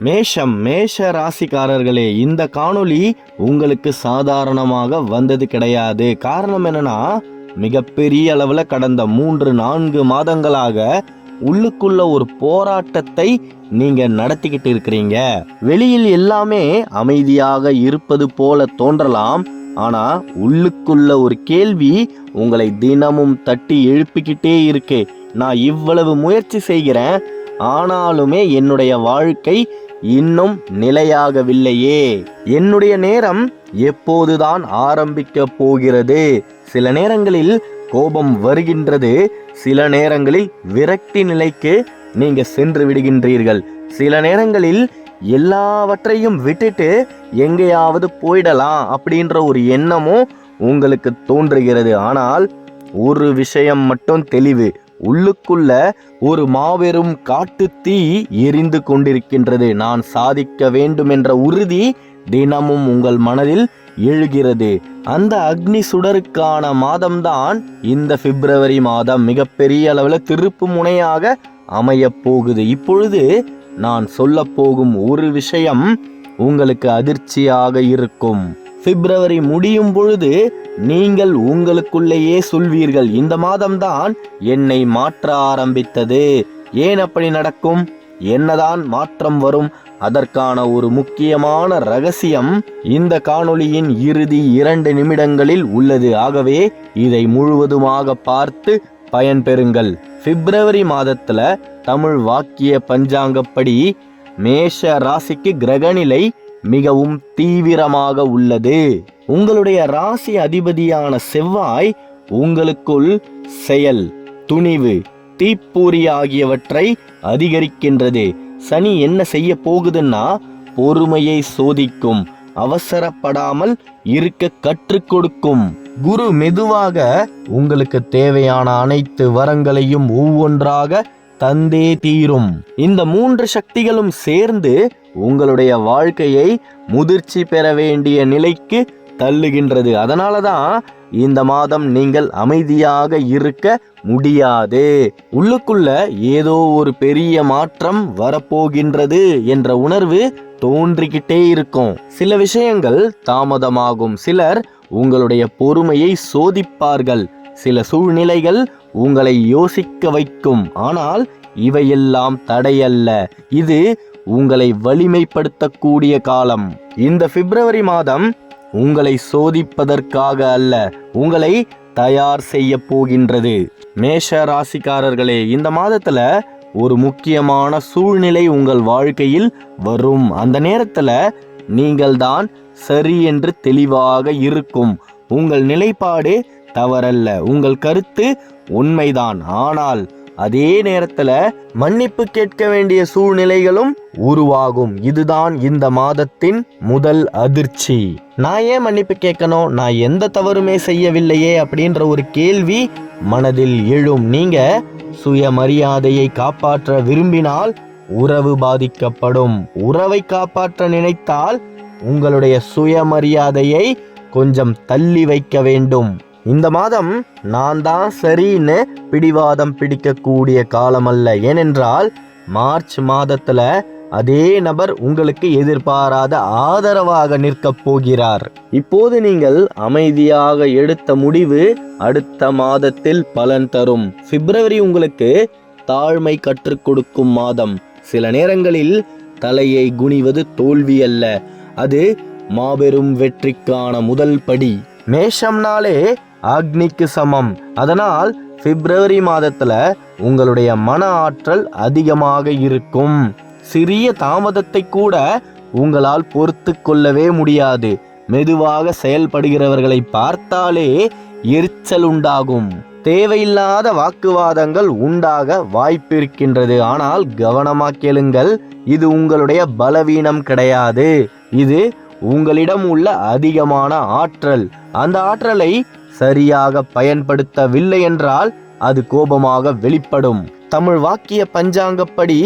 மேஷம் மேஷ ராசிக்காரர்களே இந்த காணொளி உங்களுக்கு சாதாரணமாக வந்தது கிடையாது. காரணம் என்னன்னா மிகப்பெரிய அளவில் கடந்த மூன்று நான்கு மாதங்களாக உள்ளுக்குள்ள ஒரு போராட்டத்தை நீங்க நடத்திக்கிட்டு இருக்கிறீங்க. வெளியில் எல்லாமே அமைதியாக இருப்பது போல தோன்றலாம். ஆனா உள்ளுக்குள்ள ஒரு கேள்வி உங்களை தினமும் தட்டி எழுப்பிக்கிட்டே இருக்கு. நான் இவ்வளவு முயற்சி செய்கிறேன். ஆனாலுமே என்னுடைய வாழ்க்கை இன்னும் நிலையாகவில்லையே. என்னுடைய நேரம் எப்போதுதான் ஆரம்பிக்க போகிறது. சில நேரங்களில் கோபம் வருகின்றது. சில நேரங்களில் விரக்தி நிலைக்கு நீங்க சென்று விடுகின்றீர்கள். சில நேரங்களில் எல்லாவற்றையும் விட்டுட்டு எங்கேயாவது போயிடலாம் அப்படின்ற ஒரு எண்ணமும் உங்களுக்கு தோன்றுகிறது. ஆனால் ஒரு விஷயம் மட்டும் தெளிவு உள்ளுக்குள்ள ஒரு மாபெரும் காட்டு தீ எரிந்து கொண்டிருக்கின்றது. நான் சாதிக்க வேண்டும் என்ற உறுதி தினமும் உங்கள் மனதில் எழுகிறது. அந்த அக்னி சுடருக்கான மாதம்தான் இந்த பிப்ரவரி மாதம் மிகப்பெரிய அளவில் திருப்பு முனையாக அமையப் போகுது. இப்பொழுது நான் சொல்ல போகும் ஒரு விஷயம் உங்களுக்கு அதிர்ச்சியாக இருக்கும். பிப்ரவரி முடியும் பொழுது நீங்கள் உங்களுக்குள்ளேயே சொல்வீர்கள் இந்த மாதம்தான் என்னை மாற்ற ஆரம்பித்தது. ஏன் அப்படி நடக்கும்? என்னதான் மாற்றம் வரும்? அதற்கான ஒரு முக்கியமான ரகசியம் இந்த காணொளியின் இறுதி இரண்டு நிமிடங்களில் உள்ளது. ஆகவே இதை முழுவதுமாக பார்த்து பயன்பெறுங்கள். பிப்ரவரி மாதத்துல தமிழ் வாக்கிய பஞ்சாங்கப்படி மேஷ ராசிக்கு கிரகநிலை மிகவும் தீவிரமாக உள்ளது. உங்களுடைய ராசி அதிபதியான செவ்வாய் உங்களுக்குள் செயல் துணிவு தீப்பூரி ஆகியவற்றை அதிகரிக்கின்றது. சனி என்ன செய்ய போகுதுன்னா பொறுமையை சோதிக்கும் அவசரப்படாமல் இருக்க கற்றுக் கொடுக்கும். குரு மெதுவாக உங்களுக்கு தேவையான அனைத்து வரங்களையும் ஒவ்வொன்றாக தந்தே தீரும். இந்த மூன்று சக்திகளும் சேர்ந்து உங்களுடைய வாழ்க்கையை முதிர்ச்சி பெற வேண்டிய நிலைக்கு தள்ளுகின்றது. அதனால தான் இந்த மாதம் நீங்கள் அமைதியாக இருக்க முடியாது. உள்ளுக்குள்ள ஏதோ ஒரு பெரிய மாற்றம் வரப்போகின்றது என்ற உணர்வு தோன்றிக்கிட்டே இருக்கும். சில விஷயங்கள் தாமதமாகும். சிலர் உங்களுடைய பொறுமையை சோதிப்பார்கள். சில சூழ்நிலைகள் உங்களை யோசிக்க வைக்கும். ஆனால் இவையெல்லாம் தடையல்ல. இது உங்களை வலிமைப்படுத்தக்கூடிய காலம். இந்த பிப்ரவரி மாதம் உங்களை சோதிப்பதற்காக அல்ல உங்களை தயார் செய்ய போகின்றது. மேஷ ராசிக்காரர்களே இந்த மாதத்துல ஒரு முக்கியமான சூழ்நிலை உங்கள் வாழ்க்கையில் வரும். அந்த நேரத்துல நீங்கள்தான் சரி என்று தெளிவாக இருக்கும். உங்கள் நிலைப்பாடு தவறல்ல. உங்கள் கருத்து உண்மைதான். ஆனால் அதே நேரத்தில் மன்னிப்பு கேட்க வேண்டிய சூழ்நிலைகளும் உருவாகும். இதுதான் இந்த மாதத்தின் முதல் அதிர்ச்சி. நான் ஏன் மன்னிப்பு கேட்கணும்? நான் எந்த தவறுமே செய்யவில்லையே அப்படின்ற ஒரு கேள்வி மனதில் எழும். நீங்க சுயமரியாதையை காப்பாற்ற விரும்பினால் உறவு பாதிக்கப்படும். உறவை காப்பாற்ற நினைத்தால் உங்களுடைய சுயமரியாதையை கொஞ்சம் தள்ளி வைக்க வேண்டும். இந்த மாதம் நான் தான் சரின்னு பிடிவாதம் பிடிக்கக்கூடிய காலம் அல்ல ஏனென்றால் மார்ச் மாதத்துல அதே நபர் உங்களுக்கு எதிர்பாராத ஆதரவாக நிற்கப் போகிறார். இப்போது நீங்கள் அமைதியாக எடுத்த முடிவு அடுத்த மாதத்தில் பலன் தரும். பிப்ரவரி உங்களுக்கு தாழ்மை கற்றுக் கொடுக்கும் மாதம். சில நேரங்களில் தலையை குனிவது தோல்வி அல்ல. அது மாபெரும் வெற்றிக்கான முதல் படி. மேஷம்னாலே அக்னிக்கு சமம். அதனால் பிப்ரவரி மாதத்துல உங்களுடைய மன ஆற்றல் அதிகமாக இருக்கும். சிறிய தாமதத்தை கூட உங்களால் பொறுத்து கொள்ளவே முடியாது. மெதுவாக செயல்படுகிறவர்களை பார்த்தாலே எரிச்சல் உண்டாகும். தேவையில்லாத வாக்குவாதங்கள் உண்டாக வாய்ப்பிருக்கின்றது. ஆனால் கவனமாக கேளுங்கள் இது உங்களுடைய பலவீனம் கிடையாது. இது உங்களிடம் உள்ள அதிகமான ஆற்றல். அந்த ஆற்றலை சரியாக பயன்படுத்தவில்லை என்றால் அது கோபமாக வெளிப்படும். தமிழ் வாக்கிய பஞ்சாங்கப்படி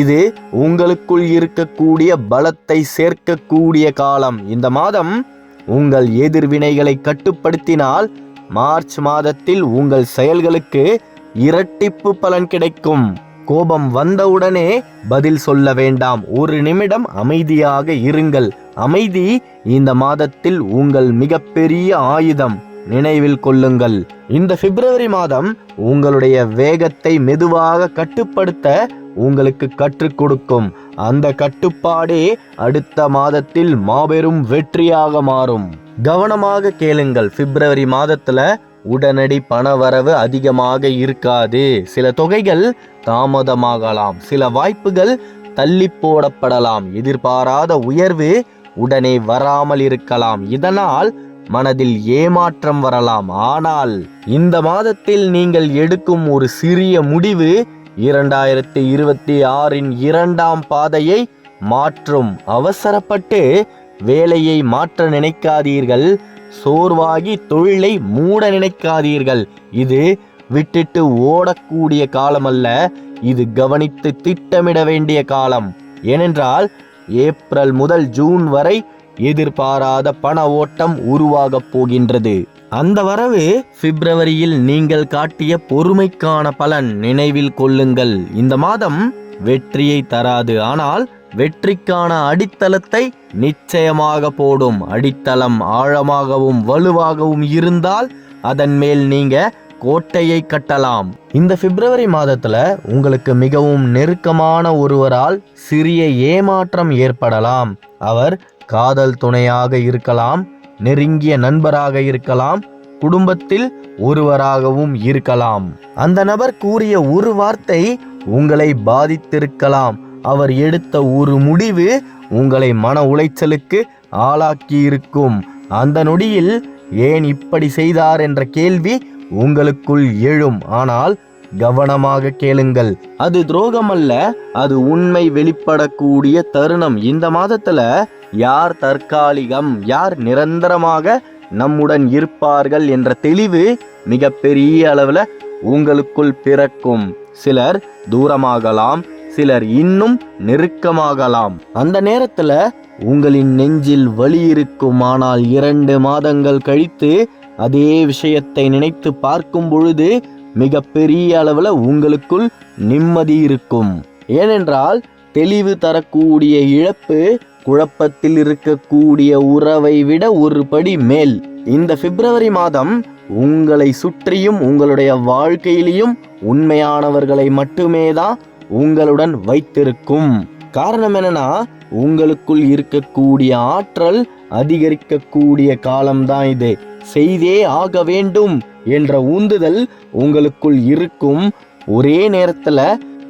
இது உங்களுக்குள் இருக்கக்கூடிய பலத்தை சேர்க்கக்கூடிய காலம். இந்த மாதம் உங்கள் எதிர்வினைகளை கட்டுப்படுத்தினால் மார்ச் மாதத்தில் உங்கள் செயல்களுக்கு இரட்டிப்பு பலன் கிடைக்கும். கோபம் வந்தவுடனே பதில் சொல்ல வேண்டாம். ஒரு நிமிடம் அமைதியாக இருங்கள். அமைதி இந்த மாதத்தில் உங்கள் மிகப்பெரிய ஆயுதம். நினைவில் கொள்ளுங்கள். இந்த பிப்ரவரி மாதம் உங்களுடைய வேகத்தை மெதுவாக கட்டுப்படுத்த உங்களுக்கு கற்றுக் கொடுக்கும். அந்த கட்டுப்பாடே அடுத்த மாதத்தில் மாபெரும் வெற்றியாக மாறும். கவனமாக கேளுங்கள் பிப்ரவரி மாதத்துல உடனடி பணவரவு அதிகமாக இருக்காது. சில தொகைகள் தாமதமாகலாம் சில வாய்ப்புகள் தள்ளி போடப்படலாம். எதிர்பாராத உயர்வு உடனே வராமல் இருக்கலாம். இதனால் மனதில் ஏமாற்றம் வரலாம். ஆனால் இந்த மாதத்தில் நீங்கள் எடுக்கும் ஒரு சிறிய முடிவு இரண்டாயிரத்தி இருபத்தி ஆறின் இரண்டாம் பாதையை மாற்றும் அவசரப்பட்டு வேலையை மாற்ற நினைக்காதீர்கள். சோர்வாகி தொழிலை மூட நினைக்காதீர்கள். இது விட்டுட்டு ஓடக்கூடிய காலம் அல்ல இது கவனித்து திட்டமிட வேண்டிய காலம். ஏனென்றால் ஏப்ரல் முதல் ஜூன் வரை எதிர்பாராத பண ஓட்டம் உருவாகப் போகின்றது. அந்த வரவு பிப்ரவரியில் நீங்கள் காட்டிய பொறுமைக்கான பலன் நினைவில் கொள்ளுங்கள். இந்த மாதம் வெற்றியை தராது. ஆனால் வெற்றிக்கான அடித்தளத்தை நிச்சயமாக போடும். அடித்தளம் ஆழமாகவும் வலுவாகவும் இருந்தால் அதன் மேல் நீங்க கோட்டையை கட்டலாம். இந்த பிப்ரவரி மாதத்துல உங்களுக்கு மிகவும் நெருக்கமான ஒருவரால் சிறிய ஏமாற்றம் ஏற்படலாம். அவர் காதல் துணையாக இருக்கலாம் நெருங்கிய நண்பராக இருக்கலாம் குடும்பத்தில் ஒருவராகவும் இருக்கலாம். அந்த நபர் கூறிய ஒரு வார்த்தை உங்களை பாதித்திருக்கலாம். அவர் எடுத்த ஒரு முடிவு உங்களை மன உளைச்சலுக்கு ஆளாக்கியிருக்கும். அந்த நொடியில் ஏன் இப்படி செய்தார் என்ற கேள்வி உங்களுக்குள் எழும். ஆனால் கவனமாக கேளுங்கள். அது துரோகம் அல்ல அது உண்மை வெளிப்படக்கூடிய தருணம். இந்த மாதத்துல யார் தற்காலிகம் யார் நிரந்தரமாக நம்முடன் இருப்பார்கள் என்ற தெளிவு மிகப்பெரிய அளவில் உங்களுக்குள் பிறக்கும். சிலர் தூரமாகலாம் சிலர் இன்னும் நெருக்கமாகலாம். அந்த நேரத்துல உங்களின் நெஞ்சில் வலி இருக்கும் ஆனால் இரண்டு மாதங்கள் கழித்து அதே விஷயத்தை நினைத்து பார்க்கும் பொழுது மிகப்பெரிய அளவில் உங்களுக்குள் நிம்மதி இருக்கும். ஏனென்றால் தெளிவு தரக்கூடிய இழப்பு குழப்பத்தில் இருக்கக்கூடிய உறவை விட ஒரு படி மேல். இந்த பிப்ரவரி மாதம் உங்களை சுற்றியும் உங்களுடைய வாழ்க்கையிலையும் உண்மையானவர்களை மட்டுமே தான் உங்களுடன் வைத்திருக்கும். காரணம் என்னன்னா உங்களுக்குள் இருக்கக்கூடிய ஆற்றல் அதிகரிக்கக்கூடிய காலம்தான் இது. செய்தே ஆக வேண்டும் என்ற உந்துதல் உங்களுக்குள் இருக்கும். ஒரே நேரத்துல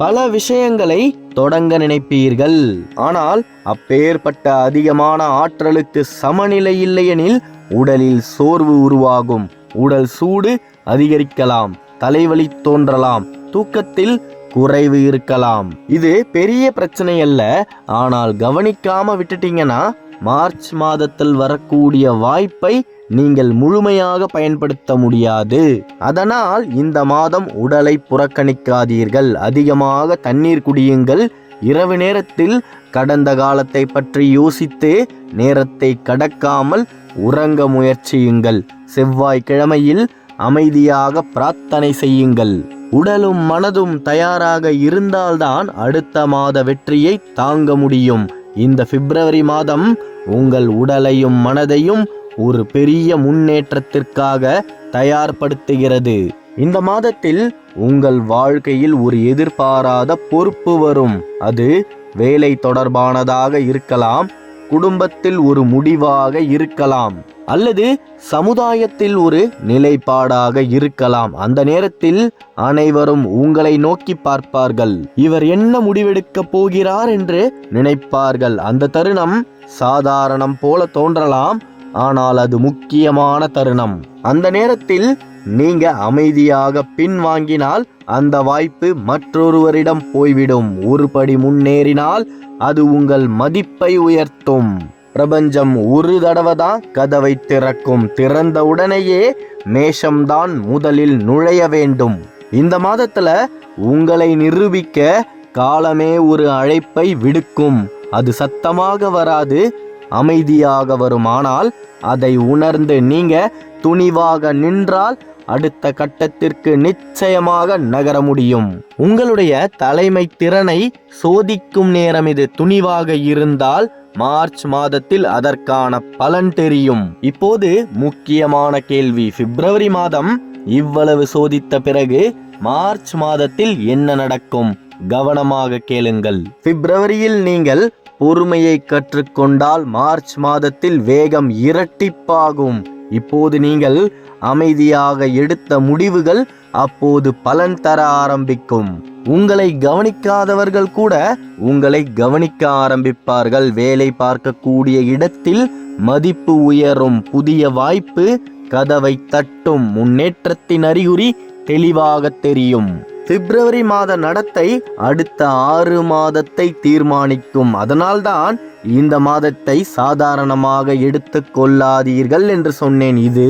பல விஷயங்களை தொடங்க நினைப்பீர்கள். ஆனால் அப்பேற்பட்ட அதிகமான ஆற்றலுக்கு சமநிலை இல்லையெனில் உடலில் சோர்வு உருவாகும். உடல் சூடு அதிகரிக்கலாம் தலைவலி தோன்றலாம் தூக்கத்தில் குறைவு இருக்கலாம். இது பெரிய பிரச்சனை அல்ல ஆனால் கவனிக்காம விட்டுட்டீங்கன்னா மார்ச் மாதத்தில் வரக்கூடிய வாய்ப்பை நீங்கள் முழுமையாக பயன்படுத்த முடியாது. அதனால் இந்த மாதம் உடலை புறக்கணிக்காதீர்கள். அதிகமாக தண்ணீர் குடியுங்கள். இரவு நேரத்தில் கடந்த காலத்தை பற்றி யோசித்து நேரத்தை கடக்காமல் உறங்க முயற்சியுங்கள். செவ்வாய்க்கிழமையில் அமைதியாக பிரார்த்தனை செய்யுங்கள். உடலும் மனதும் தயாராக இருந்தால்தான் அடுத்த மாத வெற்றியை தாங்க முடியும். இந்த பிப்ரவரி மாதம் உங்கள் உடலையும் மனதையும் ஒரு பெரிய முன்னேற்றத்திற்காக தயார்படுத்துகிறது. இந்த மாதத்தில் உங்கள் வாழ்க்கையில் ஒரு எதிர்பாராத பொறுப்பு வரும். அது வேலை தொடர்பானதாக இருக்கலாம் குடும்பத்தில் ஒரு முடிவாக இருக்கலாம் அல்லது சமுதாயத்தில் ஒரு நிலைப்பாடாக இருக்கலாம். அந்த நேரத்தில் அனைவரும் உங்களை நோக்கி பார்ப்பார்கள். இவர் என்ன முடிவெடுக்கப் போகிறார் என்று நினைப்பார்கள். அந்த தருணம் சாதாரணம் போல தோன்றலாம். ஆனால் அது முக்கியமான தருணம். அந்த நேரத்தில் நீங்க அமைதியாக பின்வாங்கினால் அந்த வாய்ப்பு மற்றொருவரிடம் போய்விடும். ஒரு படி முன்னேறினால் அது உங்கள் மதிப்பை உயர்த்தும். பிரபஞ்சம் ஒரு தடவை தான் கதவை திறக்கும். திறந்த உடனேயே மேஷம்தான் முதலில் நுழைய வேண்டும். இந்த மாதத்துல உங்களை நிரூபிக்க காலமே ஒரு அழைப்பை விடுக்கும். அது சத்தமாக வராது. அமைதியாக வருமானால் அதை உணர்ந்து நீங்க துணிவாக நின்றால் அடுத்த கட்டத்திற்கு நிச்சயமாக நகர முடியும். உங்களுடைய தலைமை திறனை சோதிக்கும் நேரம் இது துணிவாக இருந்தால் மார்ச் மாதத்தில் அதற்கான பலன் தெரியும். இப்போது முக்கியமான கேள்வி. பிப்ரவரி மாதம் இவ்வளவு சோதித்த பிறகு மார்ச் மாதத்தில் என்ன நடக்கும்? கவனமாக கேளுங்கள். பிப்ரவரியில் நீங்கள் பொறுமையை கற்றுக்கொண்டால் மார்ச் மாதத்தில் வேகம் இரட்டிப்பாகும். இப்போது நீங்கள் அமைதியாக எடுத்த முடிவுகள் அப்போது பலன் தர ஆரம்பிக்கும். உங்களை கவனிக்காதவர்கள் கூட உங்களை கவனிக்க ஆரம்பிப்பார்கள். வேலை பார்க்கக்கூடிய இடத்தில் மதிப்பு உயரும். புதிய வாய்ப்பு கதவை தட்டும். முன்னேற்றத்தின் அறிகுறி தெளிவாக தெரியும். பிப்ரவரி மாத நடத்தை அடுத்த ஆறு மாதத்தை தீர்மானிக்கும். அதனால்தான் இந்த மாதத்தை சாதாரணமாக எடுத்து கொள்ளாதீர்கள் என்று சொன்னேன். இது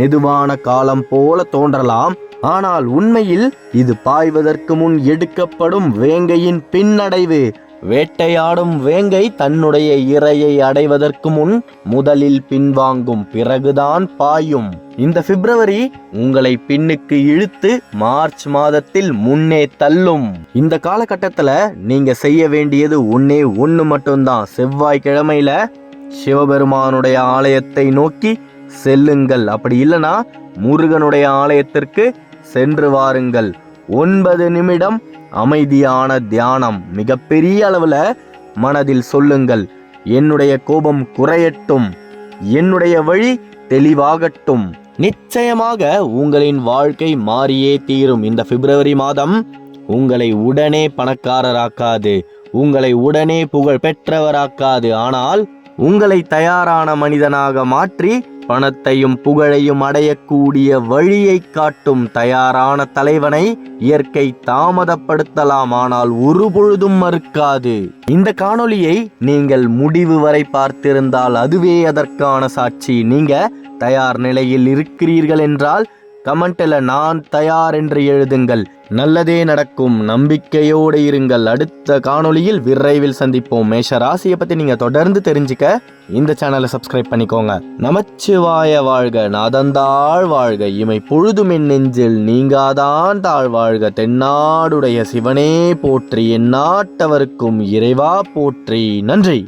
மெதுவான காலம் போல தோன்றலாம். ஆனால் உண்மையில் இது பாய்வதற்கு முன் எடுக்கப்படும் வேங்கையின் பின்னடைவு. வேட்டையாடும் வேங்கை தன்னுடைய இரையை அடைவதற்கு முன் முதலில் பின்வாங்கும் பிறகுதான் பாயும். இந்த பிப்ரவரி உங்களை பின்னுக்கு இழுத்து மார்ச் மாதத்தில் முன்னே தள்ளும். இந்த காலகட்டத்தில் நீங்க செய்ய வேண்டியது ஒன்னே ஒன்று மட்டும்தான். செவ்வாய்க்கிழமையில சிவபெருமானுடைய ஆலயத்தை நோக்கி செல்லுங்கள். அப்படி இல்லைனா முருகனுடைய ஆலயத்திற்கு சென்று வாருங்கள். ஒன்பது நிமிடம் அமைதியான தியானம். மிகப்பெரிய அளவில் மனதில் சொல்லுங்கள் என்னுடைய கோபம் குறையட்டும் என்னுடைய வழி தெளிவாகட்டும். நிச்சயமாக உங்களின் வாழ்க்கை மாறியே தீரும். இந்த பிப்ரவரி மாதம் உங்களை உடனே பணக்காரராக்காது உங்களை உடனே புகழ் பெற்றவராக்காது. ஆனால் உங்களை தயாரான மனிதனாக மாற்றி பணத்தையும் புகழையும் அடையக்கூடிய வழியை காட்டும் தயாரான தலைவனை இயற்கை தாமதப்படுத்தலாம் ஆனால் ஒரு பொழுதும் மறுக்காது. இந்த காணொளியை நீங்கள் முடிவு வரை பார்த்திருந்தால் அதுவே அதற்கான சாட்சி. நீங்க தயார் நிலையில் இருக்கிறீர்கள் என்றால் கமெண்ட்ல நான் தயார் என்று எழுதுங்கள். நல்லதே நடக்கும். நம்பிக்கையோடு இருங்கள். அடுத்த காணொளியில் விரைவில் சந்திப்போம். மேஷ ராசியை பத்தி நீங்க தொடர்ந்து தெரிஞ்சுக்க இந்த சேனலை சப்ஸ்கிரைப் பண்ணிக்கோங்க. நமச்சிவாய வாழ்க. நாதந்தாள் வாழ்க. இமை பொழுதும் நெஞ்சில் நீங்காதான் தாழ் வாழ்க. தென்னாடுடைய சிவனே போற்றி. எந்நாட்டவருக்கும் இறைவா போற்றி. நன்றி.